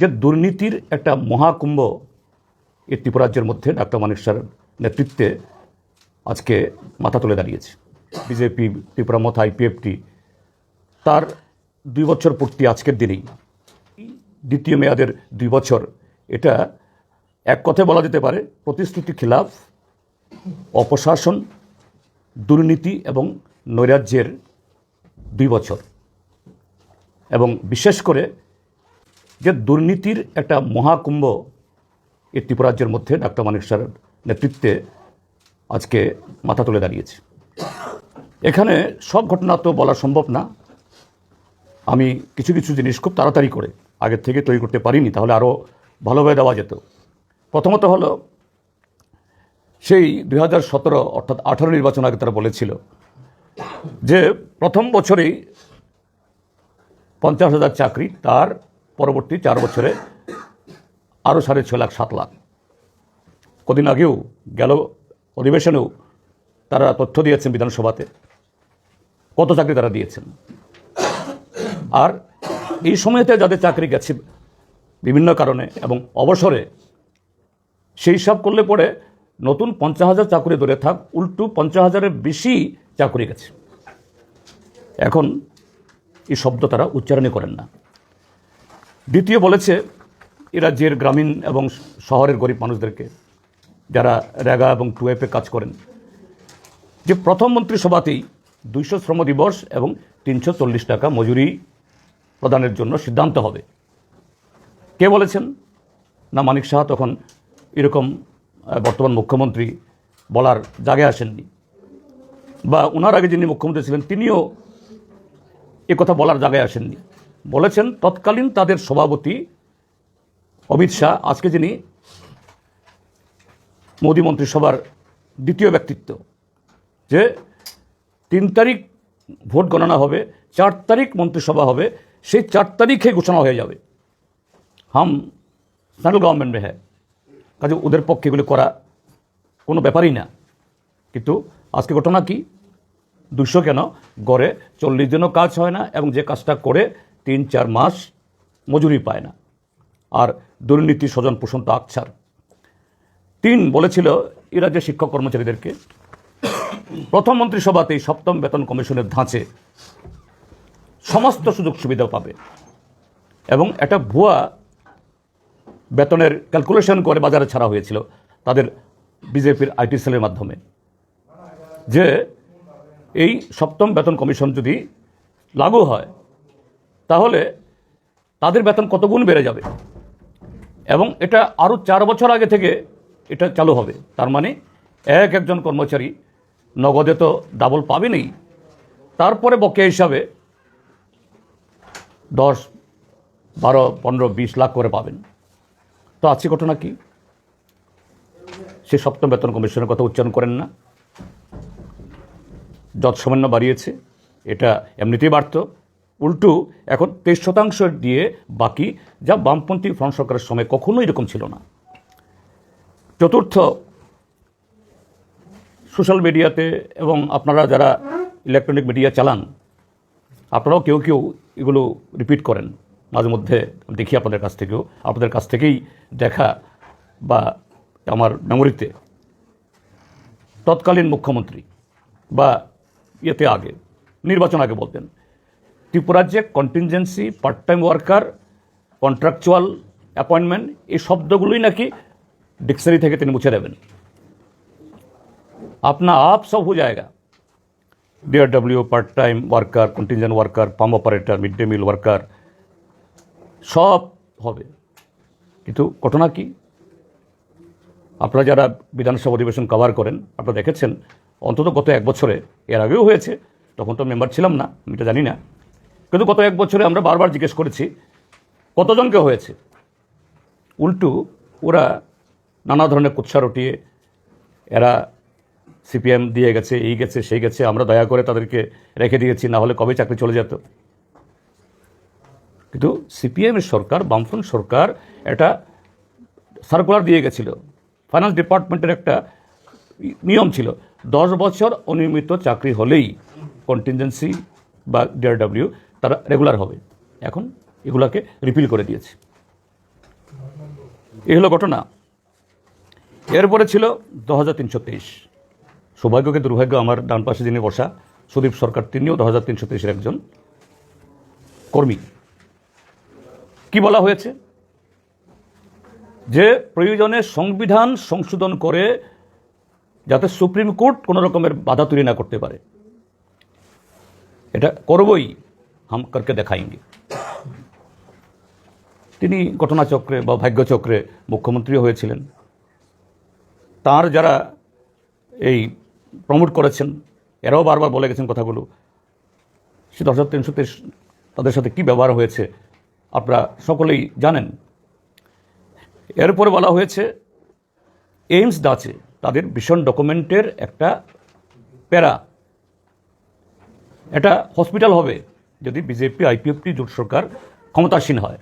যে দুর্নীতির একটা মহাকুম্ভ এই ত্রিপুরাজ্যের মধ্যে ডাক্তার মানিক নেতৃত্বে আজকে মাথা তুলে দাঁড়িয়েছে। বিজেপি, ত্রিপুরা মথ আইপিএফটি তার দুই বছর পূর্তি আজকের দিনেই। দ্বিতীয় মেয়াদের দুই বছর। এটা এক কথায় বলা যেতে পারে প্রতিশ্রুতি খিলাফ, অপশাসন, দুর্নীতি এবং নৈরাজ্যের দুই বছর। এবং বিশেষ করে যে দুর্নীতির একটা মহাকুম্ভ এই ত্রিপুরাজ্যের মধ্যে ডাক্তার মানিক স্যারের নেতৃত্বে আজকে মাথা তুলে দাঁড়িয়েছে। এখানে সব ঘটনা তো বলা সম্ভব না। আমি কিছু কিছু জিনিস খুব তাড়াতাড়ি করে আগের থেকে তৈরি করতে পারিনি, তাহলে আরও ভালোভাবে দেওয়া যেত। প্রথমত হলো, সেই দুই হাজার সতেরো অর্থাৎ আঠারো নির্বাচন আগে তারা বলেছিল যে প্রথম বছরেই পঞ্চাশ হাজার চাকরি তার পরবর্তী চার বছরে আরও সাড়ে ছ লাখ, সাত লাখ। কদিন আগেও গেল অধিবেশনেও তারা তথ্য দিয়েছেন বিধানসভাতে, কত চাকরি তারা দিয়েছেন। আর এই সময়তে যাদের চাকরি গেছে বিভিন্ন কারণে এবং অবসরে, সেই সব করলে পরে নতুন পঞ্চাশ হাজার চাকরি ধরে থাক, উল্টু পঞ্চাশ হাজারের বেশি চাকরি গেছে। এখন এই শব্দ তারা উচ্চারণই করেন না। দ্বিতীয় বলেছে, এ রাজ্যের গ্রামীণ এবং শহরের গরিব মানুষদেরকে যারা রেগা এবং টুয়েপে কাজ করেন। যে প্রথম মন্ত্রিসভাতেই দুইশো শ্রম দিবস এবং তিনশো চল্লিশ টাকা মজুরি প্রদানের জন্য সিদ্ধান্ত হবে। কে বলেছেন? না, মানিক শাহ তখন এরকম বর্তমান মুখ্যমন্ত্রী বলার জায়গায় আসেননি। বা ওনার আগে যিনি মুখ্যমন্ত্রী ছিলেন, তিনিও কথা বলার জায়গায় আসেননি। বলেছেন, তৎকালীন তাদের সভাপতি অমিত শাহ, আজকে যিনি মোদী মন্ত্রিসভার দ্বিতীয় ব্যক্তিত্ব, যে তিন তারিখ ভোট গণনা হবে, চার তারিখ মন্ত্রিসভা হবে, সেই চার তারিখে ঘোষণা হয়ে যাবে। হাম সেন্ট্রাল গভর্নমেন্ট মে হ্যাঁ কাজে ওদের পক্ষে এগুলো করা কোনো ব্যাপারই না। কিন্তু আজকে ঘটনা কি? দুশো কেন? গড়ে চল্লিশ দিনও কাজ হয় না এবং যে কাজটা করে তিন, চার মাস মজুরি পায় না। আর দুর্নীতি স্বজন পোষণ তো আকছার। তিন বলেছিল এ রাজ্যের শিক্ষক কর্মচারীদেরকে প্রথম মন্ত্রিসভাতেই সপ্তম বেতন কমিশনের ধাঁচে সমস্ত সুযোগ সুবিধা পাবে এবং একটা ভুয়া বেতনের ক্যালকুলেশন করে বাজারে ছাড়া হয়েছিল তাদের বিজেপির আইটি সেলের মাধ্যমে। যে এই সপ্তম বেতন কমিশন যদি লাগু হয় তাহলে তাদের বেতন কত গুণ বেড়ে যাবে? এবং এটা আরও চার বছর আগে থেকে এটা চালু হবে। তার মানে এক একজন কর্মচারী নগদে তো ডাবল পাবেনই। তারপরে বকেয়া হিসাবে দশ, বারো, পনেরো, বিশ লাখ করে পাবেন। তো আজকে ঘটনা কি? সে সপ্তম বেতন কমিশনের কথা উচ্চারণ করেন না। যত সামান্য বাড়িয়েছে। এটা এমনিতেই বাড়ত। উল্টু এখন তেইশ শতাংশ দিয়ে বাকি যা বামপন্থী ফ্রন্ট সরকারের সময় কখনোই এরকম ছিল না। চতুর্থ, সোশ্যাল মিডিয়াতে এবং আপনারা যারা ইলেকট্রনিক মিডিয়া চালান, আপনারাও কেউ কেউ এগুলো রিপিট করেন। মাঝে মধ্যে দেখি আপনাদের কাছ থেকেও। আপনাদের কাছ থেকেই দেখা বা আমার মেমোরিতে তৎকালীন মুখ্যমন্ত্রী বা ইয়েতে আগে, নির্বাচন আগে বলতেন। ত্রিপুরাজ্যে contingency part time worker contractual appointment এই শব্দগুলোই নাকি ডিকশনারি থেকে তিনি মুছে দেবেন अपना आप सब हो जाएगा D R W part time worker contingent worker pump operator mid day meal worker সব হবে কিন্তু ঘটনা কি আপনারা যারা বিধানসভা অধিবেশন কভার করেন আপনারা দেখেছেন অন্তত গত এক বছরে এর আগেও হয়েছে তখন তো মেম্বার ছিলাম না আমি এটা জানি না কিন্তু গত এক বছরে আমরা বারবার জিজ্ঞেস করেছি, কতজনকে হয়েছে? উল্টু, ওরা নানা ধরনের কুৎসা রটিয়ে, এরা সিপিএম দিয়ে গেছে, এই গেছে, সেই গেছে, আমরা দয়া করে তাদেরকে রেখে দিয়েছি, না হলে কবে চাকরি চলে যেত? কিন্তু সিপিএমের সরকার, বামফ্রন্ট সরকার একটা সার্কুলার দিয়ে গেছিল। ফাইন্যান্স ডিপার্টমেন্টের একটা নিয়ম ছিল, দশ বছর অনিয়মিত চাকরি হলেই কন্টিনজেন্সি বা ডিআরডব্লিউ তারা রেগুলার হবে। এখন এগুলাকে রিপিল করে দিয়েছে। এই হলো ঘটনা। এরপরে ছিল দু হাজার তিনশো তেইশ। সৌভাগ্যকে দুর্ভাগ্য, আমার ডান পাশে যিনি বসা, সুদীপ সরকার, তিনিও দু হাজার তিনশো তেইশের একজন কর্মী। কি বলা হয়েছে? যে প্রয়োজনে সংবিধান সংশোধন করে যাতে সুপ্রিম কোর্ট কোনো রকমের বাধা তৈরি না করতে পারে। এটা করবই, হাম করকে দেখাইঙ্গে। তিনি ঘটনাচক্রে বা ভাগ্যচক্রে মুখ্যমন্ত্রীও হয়েছিলেন। তার যারা এই প্রমোট করেছেন, এরাও বারবার বলে গেছেন কথাগুলো। সে দশ হাজার তিনশো তেইশ তাদের সাথে কী ব্যবহার হয়েছে, আপনারা সকলেই জানেন। এরপরে বলা হয়েছে, এইমস ডাচে তাদের ভীষণ ডকুমেন্টের একটা প্যারা এটা হসপিটাল হবে যদি বিজেপি আইপিএফটি জোট সরকার ক্ষমতাসীন হয়।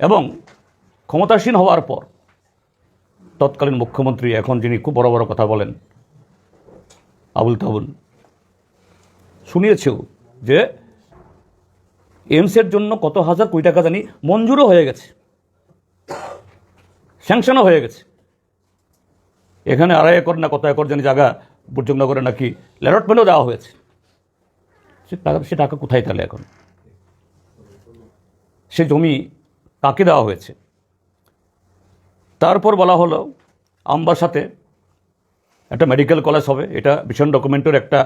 এবং ক্ষমতাসীন হওয়ার পর তৎকালীন মুখ্যমন্ত্রী, এখন যিনি খুব বড় বড় কথা বলেন, আবুল তাবুল শুনিয়েছেও যে এমসের জন্য কত হাজার কোটি টাকা জানি মঞ্জুরও হয়ে গেছে, স্যাংশনও হয়ে গেছে। এখানে আড়াই একর না কত একর জানি জায়গা, বুর্জনগরে নাকি ল্যারটমেন্টও দেওয়া হয়েছে। সে টাকা সে টাকা কোথায় তাহলে এখন? সে জমি কাকে দেওয়া হয়েছে? তারপর বলা হলো আমবাসাতে একটা মেডিকেল কলেজ হবে, এটা ভীষণ ডকুমেন্টের একটা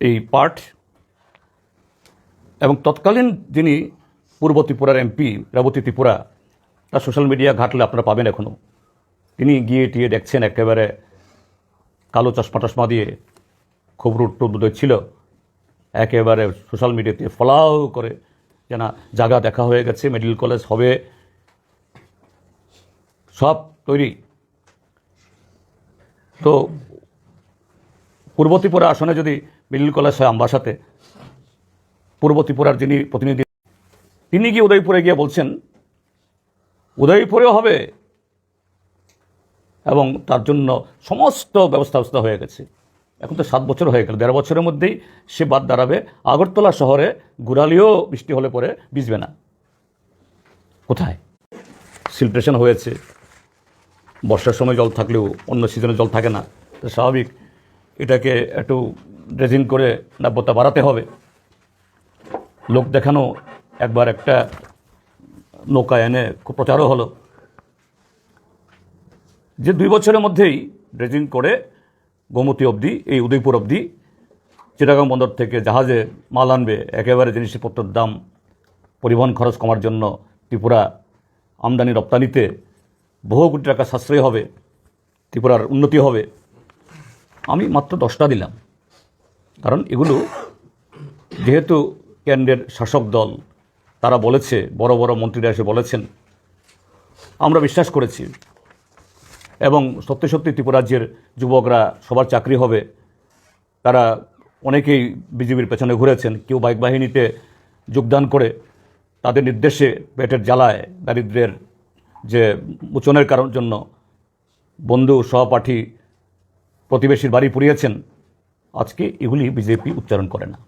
এই পার্ট এবং তৎকালীন যিনি পূর্ব ত্রিপুরার এমপি রেবতী ত্রিপুরা, তার সোশ্যাল মিডিয়া ঘাটলে আপনারা পাবেন এখনও তিনি গিয়ে টিয়ে দেখছেন, একেবারে কালো চশমা টশমা দিয়ে, খুব রুট টুট ছিল। একেবারে সোশ্যাল মিডিয়াতে ফলাও করে যে না? জায়গা দেখা হয়ে গেছে, মেডিকেল কলেজ হবে। সব তৈরি। তো পূর্ব ত্রিপুরা আসনে যদি মেডিকেল কলেজ হয় আমবাসাতে পূর্ব ত্রিপুরার যিনি প্রতিনিধি, তিনি গিয়ে উদয়পুরে গিয়ে বলছেন, উদয়পুরেও হবে এবং তার জন্য সমস্ত ব্যবস্থা ব্যবস্থা হয়ে গেছে। এখন তো সাত বছর হয়ে গেল, দেড় বছরের মধ্যেই সে বাদ দাঁড়াবে। আগরতলা শহরে গুড়ালিও বৃষ্টি হলে পরে ভিজবে না। কোথায়? সিলট্রেশন হয়েছে। বর্ষার সময় জল থাকলেও অন্য সিজনে জল থাকে না, তো স্বাভাবিক। এটাকে একটু ড্রেজিং করে নাব্যতা বাড়াতে হবে। লোক দেখানো একবার একটা নৌকা এনে প্রচারও হলো। যে দুই বছরের মধ্যেই ড্রেজিং করে গোমতী অবধি, এই উদয়পুর অবধি চিটাগাং বন্দর থেকে জাহাজে মাল আনবে, একেবারে জিনিসপত্রের দাম, পরিবহন খরচ কমার জন্য ত্রিপুরা আমদানি রপ্তানিতে বহু কোটি টাকা সাশ্রয় হবে, ত্রিপুরার উন্নতি হবে। আমি মাত্র দশটা দিলাম, কারণ এগুলো যেহেতু কেন্দ্রের শাসক দল, তারা বলেছে, বড় বড় মন্ত্রীরা এসে বলেছেন, আমরা বিশ্বাস করেছি। এবং সত্যি সত্যি ত্রিপুরাজ্যের যুবকরা সবার চাকরি হবে। তারা অনেকেই বিজেপির পেছনে ঘুরেছেন, কেউ বাইক বাহিনীতে যোগদান করে। তাদের নির্দেশে পেটের জ্বালায় দারিদ্র্যের যে মোচনের কারণ জন্য বন্ধু সহপাঠী প্রতিবেশীর বাড়ি পুড়িয়েছেন। আজকে এগুলি বিজেপি উচ্চারণ করে না।